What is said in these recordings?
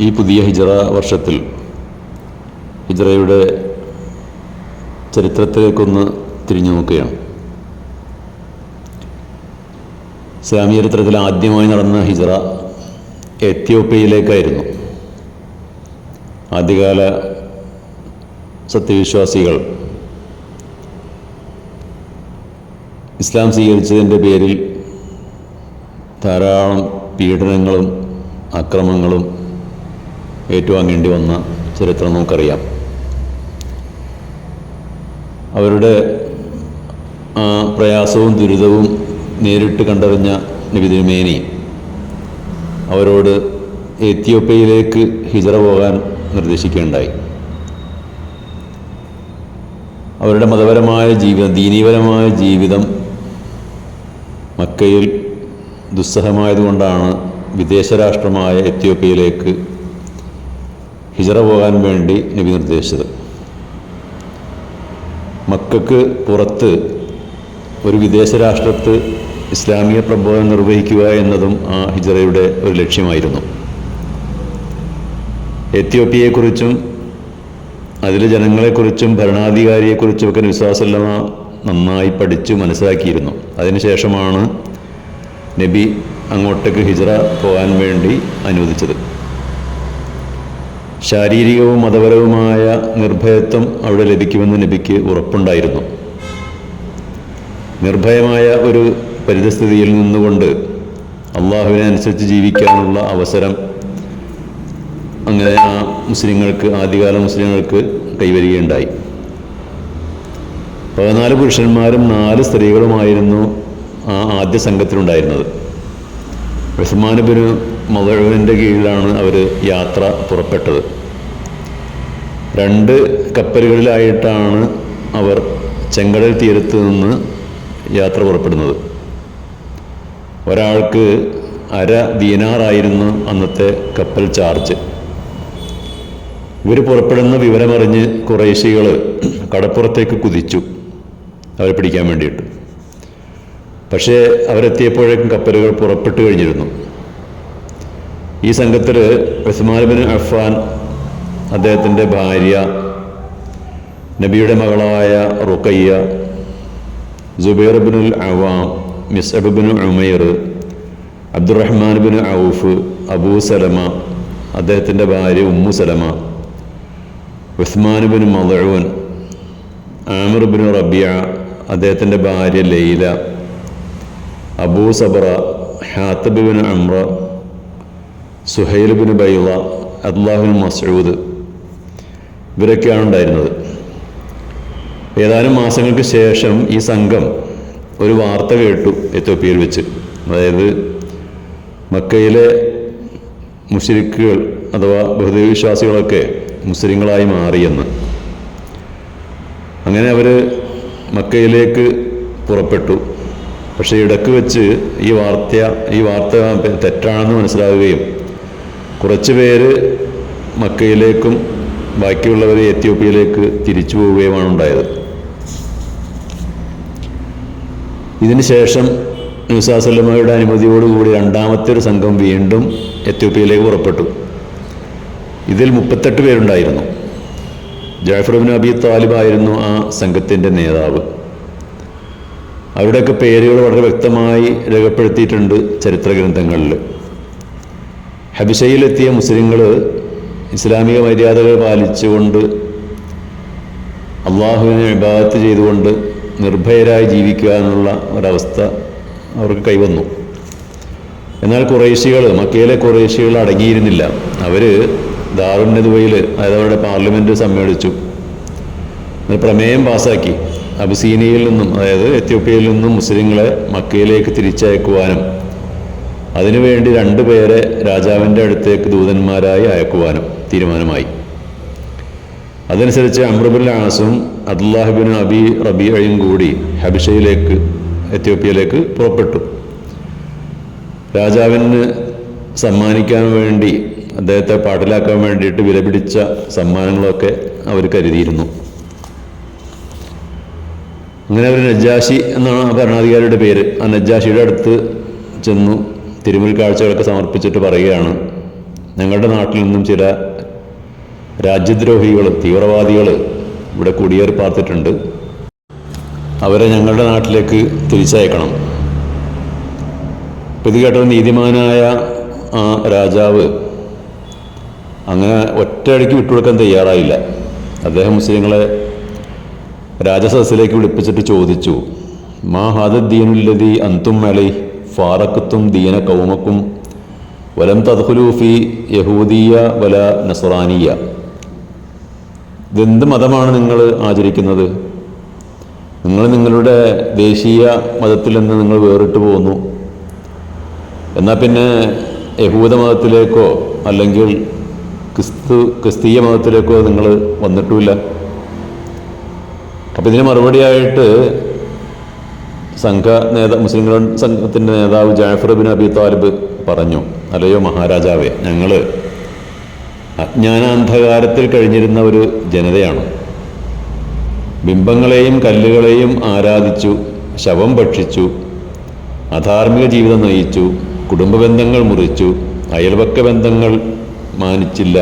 ഈ പുതിയ ഹിജറ വർഷത്തിൽ ഹിജറയുടെ ചരിത്രത്തിലേക്കൊന്ന് തിരിഞ്ഞു നോക്കുകയാണ്. ഇസ്ലാമിക ചരിത്രത്തിൽ ആദ്യമായി നടന്ന ഹിജറ എത്യോപ്യയിലേക്കായിരുന്നു. ആദ്യകാല സത്യവിശ്വാസികൾ ഇസ്ലാം സ്വീകരിച്ചതിന്റെ പേരിൽ ധാരാളം പീഡനങ്ങളും അക്രമങ്ങളും ഏറ്റുവാങ്ങേണ്ടി വന്ന ചരിത്രം നമുക്കറിയാം. അവരുടെ പ്രയാസവും ദുരിതവും നേരിട്ട് കണ്ടറിഞ്ഞ നബി തിരുമേനി അവരോട് എത്യോപ്യയിലേക്ക് ഹിജറ പോകാൻ നിർദ്ദേശിക്കുകയുണ്ടായി. അവരുടെ മതപരമായ ജീവിതം ദീനീപരമായ ജീവിതം മക്കയിൽ ദുസ്സഹമായതുകൊണ്ടാണ് വിദേശ രാഷ്ട്രമായ എത്യോപ്യയിലേക്ക് ഹിജറ പോകാൻ വേണ്ടി നബി നിർദ്ദേശിച്ചത്. മക്കൾക്ക് പുറത്ത് ഒരു വിദേശ രാഷ്ട്രത്ത് ഇസ്ലാമിക പ്രബോധനം നിർവഹിക്കുക എന്നതും ആ ഹിജറയുടെ ഒരു ലക്ഷ്യമായിരുന്നു. എത്യോപ്യയെക്കുറിച്ചും അതിലെ ജനങ്ങളെക്കുറിച്ചും ഭരണാധികാരിയെക്കുറിച്ചും ഒക്കെ വിശ്വാസമില്ല നന്നായി പഠിച്ചു മനസ്സിലാക്കിയിരുന്നു. അതിനുശേഷമാണ് നബി അങ്ങോട്ടേക്ക് ഹിജറ പോകാൻ വേണ്ടി അനുവദിച്ചത്. ശാരീരികവും മതപരവുമായ നിർഭയത്വം അവിടെ ലഭിക്കുമെന്ന് നബിക്ക് ഉറപ്പുണ്ടായിരുന്നു. നിർഭയമായ ഒരു പരിതസ്ഥിതിയിൽ നിന്നുകൊണ്ട് അള്ളാഹുവിനെ അനുസരിച്ച് ജീവിക്കാനുള്ള അവസരം അങ്ങനെ ആ മുസ്ലിങ്ങൾക്ക് ആദ്യകാല മുസ്ലിങ്ങൾക്ക് കൈവരികയുണ്ടായി. പതിനാല് പുരുഷന്മാരും നാല് സ്ത്രീകളുമായിരുന്നു ആ ആദ്യ സംഘത്തിലുണ്ടായിരുന്നത്. ഉസ്മാനുബിന് മതഴുവിന്റെ കീഴിലാണ് അവർ യാത്ര പുറപ്പെട്ടത്. രണ്ട് കപ്പലുകളിലായിട്ടാണ് അവർ ചെങ്കടൽ തീരത്ത് നിന്ന് യാത്ര പുറപ്പെടുന്നത്. ഒരാൾക്ക് അര ദീനാറായിരുന്നു അന്നത്തെ കപ്പൽ ചാർജ്. ഇവർ പുറപ്പെടുന്ന വിവരമറിഞ്ഞ് കുറേശികൾ കടപ്പുറത്തേക്ക് കുതിച്ചു. അവരെ പിടിക്കാൻ വേണ്ടിയിട്ട്. പക്ഷേ അവരെത്തിയപ്പോഴേക്കും കപ്പലുകൾ പുറപ്പെട്ടു കഴിഞ്ഞിരുന്നു. ഈ സംഘത്തിൽ ഉസ്മാൻബിൻ അഫ്ഫാൻ അദ്ദേഹത്തിന്റെ ഭാര്യ നബിയുടെ മകളായ Ruqayya Jubair ബിനുൽ Awwam Musab bin Umair Abdurrahman bin Auf Abu Salama അദ്ദേഹത്തിന്റെ ഭാര്യ Umm Salama Usman bin Mazoon Amir bin Rabia അദ്ദേഹത്തിന്റെ ഭാര്യ Laila Abu Sabra Hatib bin Amr Suhail bin Baida അദ്ലാഹുൻ Masood ഇവരൊക്കെയാണ് ഉണ്ടായിരുന്നത്. ഏതാനും മാസങ്ങൾക്ക് ശേഷം ഈ സംഘം ഒരു വാർത്ത കേട്ടു എത്യോപ്യയിൽ വെച്ച്. അതായത് മക്കയിലെ മുസ്ലിക്കുകൾ അഥവാ ബഹുദൈവവിശ്വാസികളൊക്കെ മുസ്ലിങ്ങളായി മാറിയെന്ന്. അങ്ങനെ അവർ മക്കയിലേക്ക് പുറപ്പെട്ടു. പക്ഷേ ഇടയ്ക്ക് വെച്ച് ഈ വാർത്ത ഈ വാർത്ത തെറ്റാണെന്ന് മനസ്സിലാവുകയും കുറച്ച് പേര് മക്കയിലേക്കും ബാക്കിയുള്ളവർ എത്യോപ്യയിലേക്ക് തിരിച്ചു പോവുകയുമാണ് ഉണ്ടായത്. ഇതിന് ശേഷം ന്യൂസാസല്ലമ്മയുടെ അനുമതിയോടുകൂടി രണ്ടാമത്തെ ഒരു സംഘം വീണ്ടും എത്യോപ്യയിലേക്ക് പുറപ്പെട്ടു. ഇതിൽ മുപ്പത്തെട്ട് പേരുണ്ടായിരുന്നു. ജാഫർബിൻ അബി താലിബായിരുന്നു ആ സംഘത്തിന്റെ നേതാവ്. അവരുടെയൊക്കെ പേരുകൾ വളരെ വ്യക്തമായി രേഖപ്പെടുത്തിയിട്ടുണ്ട് ചരിത്ര ഗ്രന്ഥങ്ങളിൽ ഹബിഷയിലെത്തിയ മുസ്ലിങ്ങൾ ഇസ്ലാമിക മര്യാദകൾ പാലിച്ചുകൊണ്ട് അള്ളാഹുവിനെ വിഭാഗത്ത് ചെയ്തുകൊണ്ട് നിർഭയരായി ജീവിക്കുക എന്നുള്ള ഒരവസ്ഥ അവർക്ക് കൈവന്നു. എന്നാൽ കുറേശികൾ മക്കയിലെ കുറേശികൾ അടങ്ങിയിരുന്നില്ല. അവർ ദാറുന്നതുവയിൽ അതായത് അവരുടെ പാർലമെന്റ് സമ്മേളിച്ചു. പ്രമേയം പാസാക്കി. അബസീനിയയിൽ നിന്നും അതായത് എത്യോപ്യയിൽ നിന്നും മുസ്ലിങ്ങളെ മക്കയിലേക്ക് തിരിച്ചയക്കുവാനും അതിനുവേണ്ടി രണ്ടുപേരെ രാജാവിന്റെ അടുത്തേക്ക് ദൂതന്മാരായി അയക്കുവാനും തീരുമാനമായി. അതനുസരിച്ച് അമ്രബുൽ ആസും അബ്ദുല്ലാഹിബിൻ അബി റബിയയും കൂടി ഹബിഷയിലേക്ക് എത്യോപ്യയിലേക്ക് പുറപ്പെട്ടു. രാജാവിന് സമ്മാനിക്കാൻ വേണ്ടി അദ്ദേഹത്തെ പാട്ടിലാക്കാൻ വേണ്ടിയിട്ട് വിലപിടിച്ച സമ്മാനങ്ങളൊക്കെ അവർ കരുതിയിരുന്നു. അങ്ങനെ അവർ നജ്ജാഷി എന്നാണ് ആ ഭരണാധികാരിയുടെ പേര് ആ നജ്ജാഷിയുടെ അടുത്ത് ചെന്നു. തിരുമുൽ കാഴ്ചകളൊക്കെ സമർപ്പിച്ചിട്ട് പറയുകയാണ്. ഞങ്ങളുടെ നാട്ടിൽ നിന്നും ചില രാജ്യദ്രോഹികൾ തീവ്രവാദികൾ ഇവിടെ കുടിയേറി പാർത്തിട്ടുണ്ട് അവരെ ഞങ്ങളുടെ നാട്ടിലേക്ക് തിരിച്ചയക്കണം. ഇപ്പം ഇത് കേട്ടത് നീതിമാനായ ആ രാജാവ് അങ്ങനെ ഒറ്റയടിക്ക് വിട്ടുകൊടുക്കാൻ തയ്യാറായില്ല. അദ്ദേഹം മുസ്ലിങ്ങളെ രാജസദസ്സിലേക്ക് വിളിപ്പിച്ചിട്ട് ചോദിച്ചു മാ ഹാദദ്ദീനുല്ലതി അന്തും അലൈ ഫാറക്കത്തും ദീന കൗമക്കും വലം തദ്ഹുലൂഫി യഹൂദിയ വല നസറാനിയ. ഇതെന്ത് മതമാണ് നിങ്ങൾ ആചരിക്കുന്നത്? നിങ്ങൾ നിങ്ങളുടെ ദേശീയ മതത്തിൽ നിന്ന് നിങ്ങൾ വേറിട്ട് പോകുന്നു എന്നാൽ പിന്നെ യഹൂദ മതത്തിലേക്കോ അല്ലെങ്കിൽ ക്രിസ്തു ക്രിസ്തീയ മതത്തിലേക്കോ നിങ്ങൾ വന്നിട്ടുമില്ല. അപ്പം ഇതിന് മറുപടിയായിട്ട് സംഘ നേതാ മുസ്ലിം സംഘത്തിന്റെ നേതാവ് ജാഫർ ബിൻ അബി താലിബ് പറഞ്ഞു അല്ലയോ മഹാരാജാവേ ഞങ്ങൾ അജ്ഞാനാന്ധകാരത്തിൽ കഴിഞ്ഞിരുന്ന ഒരു ജനതയാണ്. ബിംബങ്ങളെയും കല്ലുകളെയും ആരാധിച്ചു ശവം ഭക്ഷിച്ചു അധാർമിക ജീവിതം നയിച്ചു കുടുംബ ബന്ധങ്ങൾ മുറിച്ചു അയൽവക്ക ബന്ധങ്ങൾ മാനിച്ചില്ല.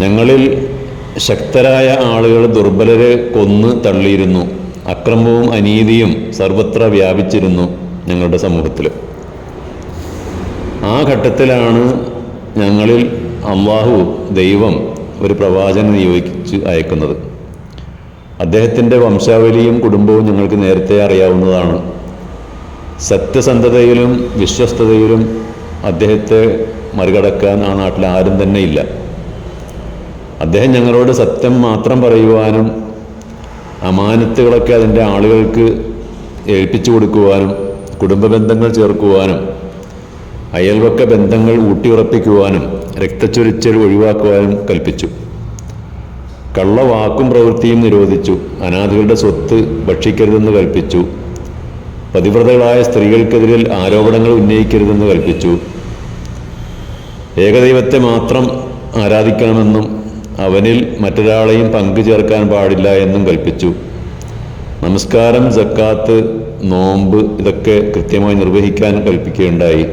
ഞങ്ങളിൽ ശക്തരായ ആളുകൾ ദുർബലരെ കൊന്ന് തള്ളിയിരുന്നു. അക്രമവും അനീതിയും സർവത്ര വ്യാപിച്ചിരുന്നു ഞങ്ങളുടെ സമൂഹത്തിൽ ആ ഘട്ടത്തിലാണ് ഞങ്ങളിൽ അള്ളാഹു ദൈവം ഒരു പ്രവാചകനെ നിയോഗിച്ച് അയക്കുന്നത്. അദ്ദേഹത്തിന്റെ വംശാവലിയും കുടുംബവും ഞങ്ങൾക്ക് നേരത്തെ അറിയാവുന്നതാണ്. സത്യസന്ധതയിലും വിശ്വസ്തതയിലും അദ്ദേഹത്തെ മറികടക്കാൻ ആ നാട്ടിൽ ആരും തന്നെ ഇല്ല. അദ്ദേഹം ഞങ്ങളോട് സത്യം മാത്രം പറയുവാനും അമാനത്തുകളൊക്കെ അതിന്റെ ആളുകൾക്ക് ഏൽപ്പിച്ചു കൊടുക്കുവാനും കുടുംബ ബന്ധങ്ങൾ ചേർക്കുവാനും അയൽവക്ക ബന്ധങ്ങൾ ഊട്ടിയുറപ്പിക്കുവാനും രക്തച്ചൊരിച്ചൽ ഒഴിവാക്കുവാനും കൽപ്പിച്ചു. കള്ളവാക്കും പ്രവൃത്തിയും നിരോധിച്ചു. അനാഥകളുടെ സ്വത്ത് ഭക്ഷിക്കരുതെന്ന് കൽപ്പിച്ചു. പതിവ്രതകളായ സ്ത്രീകൾക്കെതിരിൽ ആരോപണങ്ങൾ ഉന്നയിക്കരുതെന്ന് കൽപ്പിച്ചു. ഏകദൈവത്തെ മാത്രം ആരാധിക്കണമെന്നും അവനിൽ മറ്റൊരാളെയും പങ്കു ചേർക്കാൻ പാടില്ല എന്നും കൽപ്പിച്ചു. നമസ്കാരം ജക്കാത്ത് നോമ്പ് ഇതൊക്കെ കൃത്യമായി നിർവഹിക്കാൻ കൽപ്പിക്കുകയുണ്ടായി.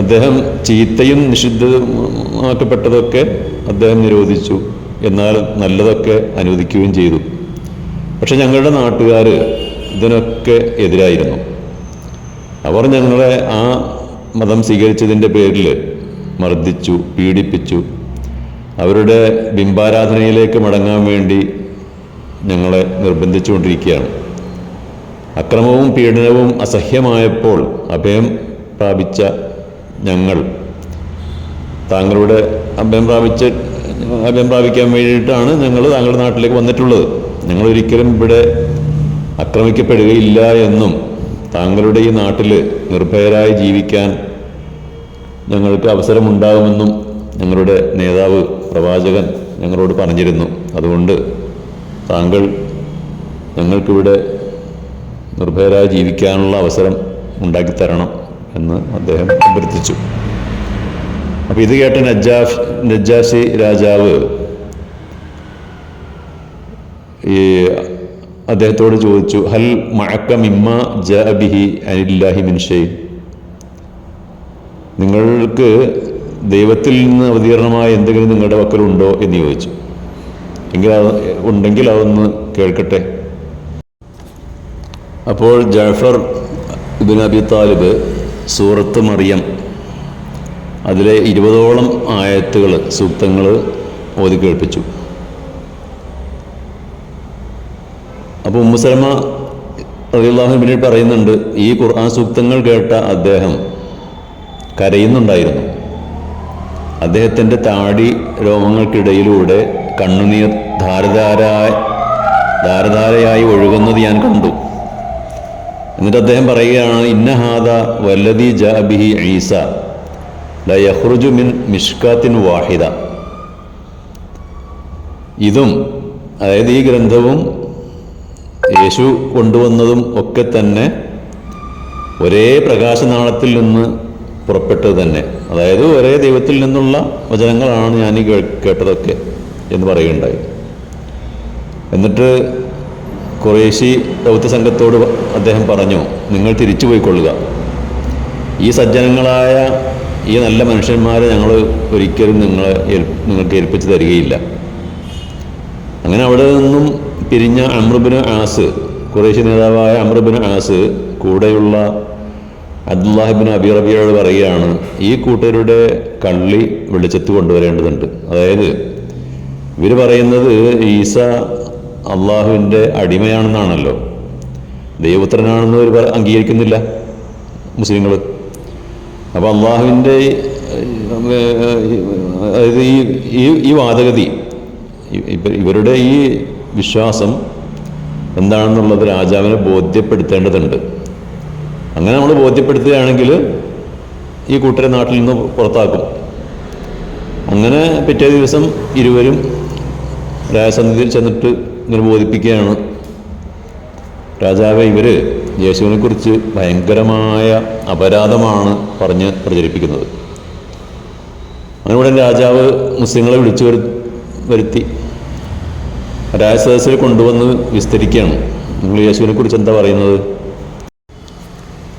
അദ്ദേഹം ചീത്തയും നിഷിദ്ധമാക്കപ്പെട്ടതൊക്കെ അദ്ദേഹം നിരോധിച്ചു. എന്നാൽ നല്ലതൊക്കെ അനുവദിക്കുകയും ചെയ്തു. പക്ഷെ ഞങ്ങളുടെ നാട്ടുകാർ ഇതിനൊക്കെ എതിരായിരുന്നു. അവർ ഞങ്ങളെ ആ മതം സ്വീകരിച്ചതിന്റെ പേരിൽ മർദ്ദിച്ചു പീഡിപ്പിച്ചു. അവരുടെ ബിംബാരാധനയിലേക്ക് മടങ്ങാൻ വേണ്ടി ഞങ്ങളെ നിർബന്ധിച്ചുകൊണ്ടിരിക്കുകയാണ്. അക്രമവും പീഡനവും അസഹ്യമായപ്പോൾ അഭയം പ്രാപിച്ച ഞങ്ങൾ താങ്കളുടെ അഭയം പ്രാപിച്ച് അഭയം പ്രാപിക്കാൻ വേണ്ടിയിട്ടാണ് ഞങ്ങൾ താങ്കളുടെ നാട്ടിലേക്ക് വന്നിട്ടുള്ളത്. ഞങ്ങൾ ഒരിക്കലും ഇവിടെ ആക്രമിക്കപ്പെടുകയില്ല എന്നും താങ്കളുടെ ഈ നാട്ടിൽ നിർഭയരായി ജീവിക്കാൻ ഞങ്ങൾക്ക് അവസരമുണ്ടാകുമെന്നും ഞങ്ങളുടെ നേതാവ് പ്രവാചകൻ ഞങ്ങളോട് പറഞ്ഞിരുന്നു. അതുകൊണ്ട് താങ്കൾ ഞങ്ങൾക്കിവിടെ നിർഭയരായി ജീവിക്കാനുള്ള അവസരം ഉണ്ടാക്കിത്തരണം എന്ന് അദ്ദേഹം അഭ്യർത്ഥിച്ചു. അപ്പോൾ ഇത് കേട്ട നജ്ജാഫ് നജ്ജാസി രാജാവ് ഈ അദ്ദേഹത്തോട് ചോദിച്ചു ഹൽ മഴക്ക മിമ്മ ജഅബിഹി അനില്ലാഹി മിൻഷൈ നിങ്ങൾക്ക് ദൈവത്തിൽ നിന്ന് അവതീർണമായ എന്തെങ്കിലും നിങ്ങളുടെ പക്കലുണ്ടോ എന്ന് ചോദിച്ചു. എങ്കിൽ ഉണ്ടെങ്കിൽ അതൊന്ന് കേൾക്കട്ടെ. അപ്പോൾ ജാഫർ ഇബിൻ അബി താലിബ് സൂറത്ത് മറിയം അതിലെ ഇരുപതോളം ആയത്തുകൾ സൂക്തങ്ങൾ ഓതി കേൾപ്പിച്ചു. അപ്പോൾ ഉമ്മുസലമ റബിള്ളാഹു പിന്നീട് പറയുന്നുണ്ട് ഈ ഖുർആൻ സൂക്തങ്ങൾ കേട്ട അദ്ദേഹം കരയുന്നുണ്ടായിരുന്നു. അദ്ദേഹത്തിന്റെ താടി രോമങ്ങൾക്കിടയിലൂടെ കണ്ണുനീർ ധാരധാരായ ധാരധാരയായി ഒഴുകുന്നത് ഞാൻ കണ്ടു. എന്നിട്ട് അദ്ദേഹം പറയുകയാണ് ഇന്നഹാദ വല്ലതി ജാബിഹി ഈസ യഹ്റുജു മിൻ മിഷ്കാത്തിൻ വാഹിദ. ഇതും അതായത് ഈ ഗ്രന്ഥവും യേശു കൊണ്ടുവന്നതും ഒക്കെ തന്നെ ഒരേ പ്രകാശനാളത്തിൽ നിന്ന് പുറപ്പെട്ടത് തന്നെ. അതായത് ഒരേ ദൈവത്തിൽ നിന്നുള്ള വചനങ്ങളാണ് ഞാൻ ഈ കേട്ടതൊക്കെ എന്ന് പറയുകയുണ്ടായി. എന്നിട്ട് കുറേശി ദൗത്യ സംഘത്തോട് അദ്ദേഹം പറഞ്ഞു നിങ്ങൾ തിരിച്ചു പോയിക്കൊള്ളുക. ഈ സജ്ജനങ്ങളായ ഈ നല്ല മനുഷ്യന്മാരെ ഞങ്ങൾ ഒരിക്കലും നിങ്ങളെ നിങ്ങൾക്ക് ഏൽപ്പിച്ച് തരികയില്ല. അങ്ങനെ അവിടെ നിന്നും പിരിഞ്ഞ അമ്രുബിന് ആസ് കുറേശി നേതാവായ അമ്രുബിന് ആസ് കൂടെയുള്ള അബ്ദുല്ലാഹിബിൻ അബി റബിയോട് പറയുകയാണ് ഈ കൂട്ടരുടെ കള്ളി വെളിച്ചത്ത് കൊണ്ടുവരേണ്ടതുണ്ട്. അതായത് ഇവർ പറയുന്നത് ഈസ അള്ളാഹുവിന്റെ അടിമയാണെന്നാണല്ലോ. ദൈവപുത്രനാണെന്ന് ഇവർ അംഗീകരിക്കുന്നില്ല മുസ്ലിങ്ങൾ അപ്പോൾ അള്ളാഹുവിന്റെ അതായത് ഈ ഈ ഈ വാദഗതി ഇവരുടെ ഈ വിശ്വാസം എന്താണെന്നുള്ളത് രാജാവിനെ ബോധ്യപ്പെടുത്തേണ്ടതുണ്ട്. അങ്ങനെ നമ്മൾ ബോധ്യപ്പെടുത്തുകയാണെങ്കിൽ ഈ കൂട്ടരെ നാട്ടിൽ നിന്ന് പുറത്താക്കും. അങ്ങനെ പിറ്റേ ദിവസം ഇരുവരും രാജസന്നിധിയിൽ ചെന്നിട്ട് ഇങ്ങനെ ബോധിപ്പിക്കുകയാണ്. രാജാവ് ഇവർ യേശുവിനെക്കുറിച്ച് ഭയങ്കരമായ അപരാധമാണ് പറഞ്ഞ് പ്രചരിപ്പിക്കുന്നത്. അങ്ങനെ ഉടൻ രാജാവ് മുസ്ലിങ്ങളെ വിളിച്ചു വരു വരുത്തി. രാജസദസ്സിൽ കൊണ്ടുവന്ന് വിസ്തരിക്കുകയാണ്. നിങ്ങൾ യേശുവിനെക്കുറിച്ച് എന്താ പറയുന്നത്?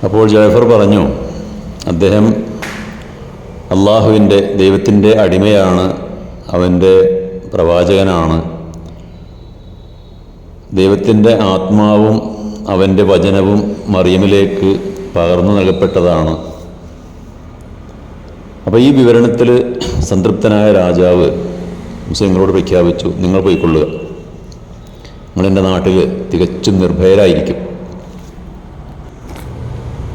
അപ്പോൾ ജാഫർ പറഞ്ഞു അദ്ദേഹം അള്ളാഹുവിന്റെ ദൈവത്തിന്റെ അടിമയാണ് അവന്റെ പ്രവാചകനാണ്. ദൈവത്തിന്റെ ആത്മാവും അവന്റെ വചനവും മറിയമിലേക്ക് പകർന്നു നൽകപ്പെട്ടതാണ്. അപ്പോൾ ഈ വിവരണത്തിൽ സംതൃപ്തനായ രാജാവ് മുസ്ലിങ്ങളോട് പ്രഖ്യാപിച്ചു നിങ്ങൾ പോയിക്കൊള്ളുക. നിങ്ങളെന്റെ നാട്ടിൽ തികച്ചും നിർഭയരായിരിക്കും.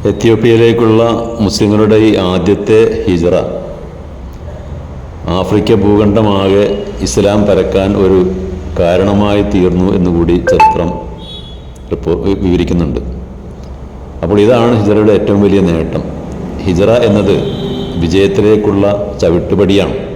എത്യോപ്യയിലേക്കുള്ള മുസ്ലിങ്ങളുടെ ഈ ആദ്യത്തെ ഹിജറ. ആഫ്രിക്ക ഭൂഖണ്ഡമാകെ ഇസ്ലാം പരക്കാൻ ഒരു കാരണമായി തീർന്നു എന്നുകൂടി ചരിത്രം റിപ്പോ വിവരിക്കുന്നുണ്ട്. അപ്പോൾ ഇതാണ് ഹിജറയുടെ ഏറ്റവും വലിയ നേട്ടം. ഹിജറ എന്നത് വിജയത്തിലേക്കുള്ള ചവിട്ടുപടിയാണ്.